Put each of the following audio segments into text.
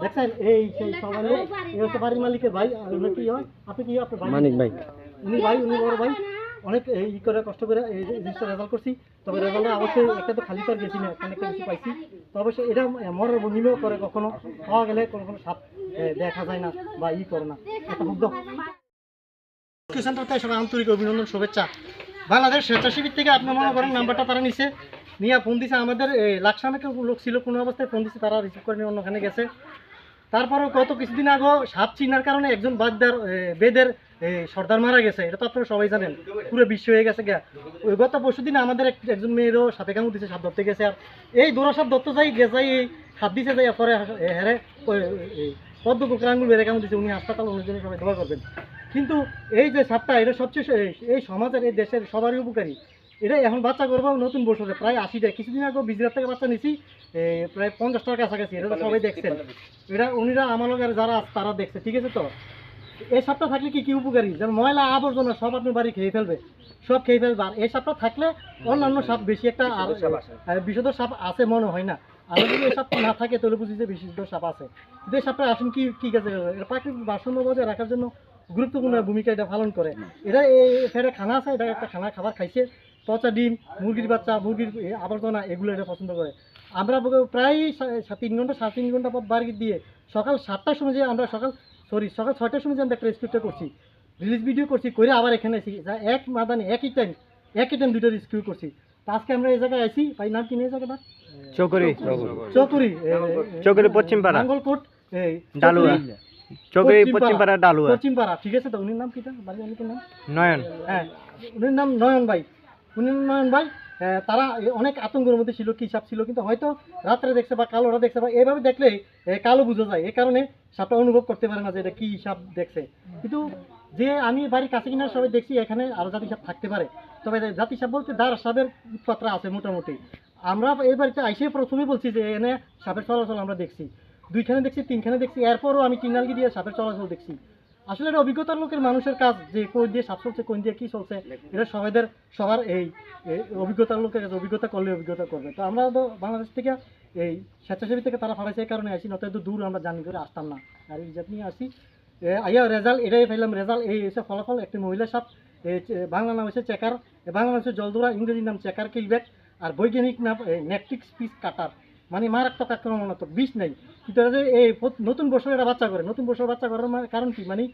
দেখছেন এই সেই হচ্ছে বাড়ির মালিকের ভাই কি হয় আপনি কি আপনার মানিক ভাই। উনি ভাই উনি বড় ভাই? অনেক এই করে কষ্ট করে এই জিনিসটা রেজাল্ট করছি। তবে রেজাল্টে অবশ্যই একটা তো খালি পার গেছি না এখানে একটা কিছু পাইছি। তো অবশ্যই এটা মরার বিনিময় করে কখনো। পাওয়া গেলে কোনো কোনো সাপ দেখা যায় না বা ই করে না। একটা আন্তরিক অভিনন্দন, শুভেচ্ছা। বাংলাদেশ স্বেচ্ছাসেবী থেকে আপনি মনে করেন নাম্বারটা তারা নিছে। নিয়ে ফোন দিছে আমাদের। লাকসামে লোক ছিল কোনো অবস্থায়, ফোন দিছে, তারা রিসিভ করে নিয়ে অন্যখানে গেছে। তারপরেও গত কিছুদিন আগে সাপ চিনার কারণে একজন বাদদার বেদের সর্দার মারা গেছে। এটা তো আপনারা সবাই জানেন। পুরো বিশ্ব হয়ে গেছে গা ওই গত পরশু দিন আমাদের এক- একজন মেয়েরও সাপে কামড় দিছে, সাপ ধরতে গেছে। আর এই দৌড়া সাপ ধরতে যাই গে যাই এই সাপ দিছে যাই পরে হেরে পদ্ম কুকুর আঙুল বেড়ে কামড় দিছে, উনি হাসপাতাল অনেক জন্য সবাই দোয়া করবেন। কিন্তু এই যে সাপটা, এটা সবচেয়ে এই সমাজের, এই দেশের সবারই উপকারী। এটা এখন বাচ্চা করব নতুন বছরে প্রায় আশিটা কিছুদিন আগে বিজরাট থেকে বাচ্চা নিছি প্রায় পঞ্চাশ টাকার কাছাকাছি এটা তো সবাই দেখছেন। এটা উনিরা আমার লোকের যারা তারা দেখছে ঠিক আছে তো? এই সাপটা থাকলে কি কি উপকারী? যেমন ময়লা আবর্জনা সব আপনি বাড়ি খেয়ে ফেলবে সব খেয়ে ফেলবে। আর এই সাপটা থাকলে অন্যান্য সাপ বেশি একটা আর বিষধর সাপ আছে মনে হয় না। আর যদি এই সাপ না থাকে তাহলে বুঝি যে বিষধর সাপ আছে। কিন্তু এই সাপটা আসুন কি কি কাজে এটা প্রাকৃতিক ভারসাম্য বজায় রাখার জন্য গুরুত্বপূর্ণ ভূমিকা এটা পালন করে। এটা এই ফেরে খানা আছে এটা একটা খানা খাবার খাইছে। পচা ডিম মুরগির বাচ্চা মুরগির আবর্জনা এগুলো এটা পছন্দ করে। আমরা প্রায় তিন ঘণ্টা সাড়ে তিন ঘণ্টা পর বাড়ি দিয়ে সকাল সাতটার সময় যে আমরা সকাল সরি সকাল ছয়টার সময় যে আমরা একটা রেস্কিউটা করছি রিলিজ ভিডিও করছি করে আবার এখানে যা এক মাদানে একই টাইম একই টাইম দুটো রেস্কিউ করছি। তা আজকে আমরা এই জায়গায় আইছি ভাই নাম কি নিয়ে জায়গাটা? চকরি চকুরি চকরি পশ্চিম পাড়া নাঙ্গলকোট এই ডালুয়া। চকরি পশ্চিম পাড়া ডালুয়া। পশ্চিম পাড়া ঠিক আছে তো উনির নাম কি মালিকের নাম? নয়ন। হ্যাঁ উনির নাম নয়ন ভাই। উনি ভাই তারা অনেক আতঙ্কের মধ্যে ছিল, কি সাপ ছিল, কিন্তু হয়তো রাত্রে দেখছে বা কালোরা দেখছে বা এভাবে দেখলে কালো বোঝা যায়। এই কারণে সাপটা অনুভব করতে পারে না যে এটা কি সাপ দেখছে। কিন্তু যে আমি বাড়ির কাছে কিনা সবাই দেখছি, এখানে আরও জাতি সাপ থাকতে পারে। তবে জাতি সাপ বলতে দার সাপের উৎপাত্রা আছে মোটামুটি। আমরা এই বাড়িতে আইসে প্রথমেই বলছি যে এনে সাপের চলাচল আমরা দেখছি। দুইখানে দেখছি, তিনখানে দেখছি। এরপরও আমি কিনালগি দিয়ে সাপের চলাচল দেখছি। আসলে এটা অভিজ্ঞতার লোকের মানুষের কাজ যে কোন দিয়ে সাপ চলছে কোন দিয়ে কি চলছে এটা সবাইদের সবার এই অভিজ্ঞতার লোকের কাছে অভিজ্ঞতা করলে অভিজ্ঞতা করবে। তো আমরা তো বাংলাদেশ থেকে এই স্বেচ্ছাসেবী থেকে তারা ফাড়াইছে এই কারণে আসি নয়তো এত দূর আমরা জানি করে আসতাম না। আর এই নিয়ে আসি আইয়া রেজাল্ট এটাই পাইলাম রেজাল্ট এই এসে ফলাফল একটি মহিলা সাপ এই বাংলা নাম হচ্ছে চেকার বাংলা নাম হচ্ছে জলদুরা ইংরেজি নাম চেকার কিলব্যাক আর বৈজ্ঞানিক নাম নেটফ্লিক্স পিস কাটার। মানে মারাত্মক আক্রমণাত্মক বিষ নেই। কিন্তু এরা এই নতুন বছর এটা বাচ্চা করে, নতুন বছর বাচ্চা করার মানে কারণ কি? মানে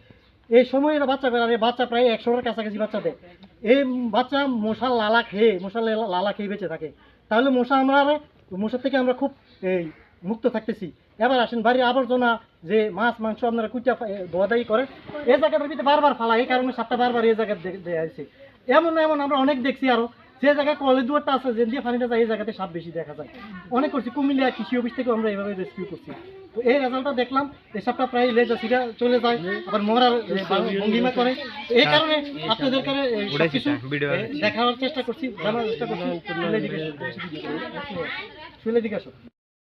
এই সময় এটা বাচ্চা করে, আর এই বাচ্চা প্রায় একশোটার কাছাকাছি বাচ্চা দেয়। এই বাচ্চা মশার লালা খেয়ে, মশার লেলা- খেয়ে বেঁচে থাকে। তাহলে মশা আমরা আর- মশার থেকে আমরা খুব, এই, মুক্ত থাকতেছি। এবার আসেন বাড়ির আবর্জনা, যে মাছ, মাংস আপনারা কুইটা দোয়াদাই করেন এই জায়গাটার ভিতরে বারবার ফালা, এই কারণে সাপটা বারবার এই জায়গায় দেওয়া হয়েছে। এমন এমন আমরা অনেক দেখছি আরও। যে জায়গায় কলেজ দুয়ারটা আছে যে দিয়ে পানিটা যায় এই জায়গাতে সাপ বেশি দেখা যায়। অনেক করছি কুমিল্লা কৃষি অফিস থেকে আমরা এইভাবে রেস্কিউ করছি। তো এই রেজাল্টটা দেখলাম এই সাপটা প্রায় লেজা সিধা চলে যায় আবার মরার ভঙ্গিমা করে। এই কারণে আপনাদের কাছে দেখানোর চেষ্টা করছি জানার চেষ্টা করছি শুনে শুনে দিকে আসো।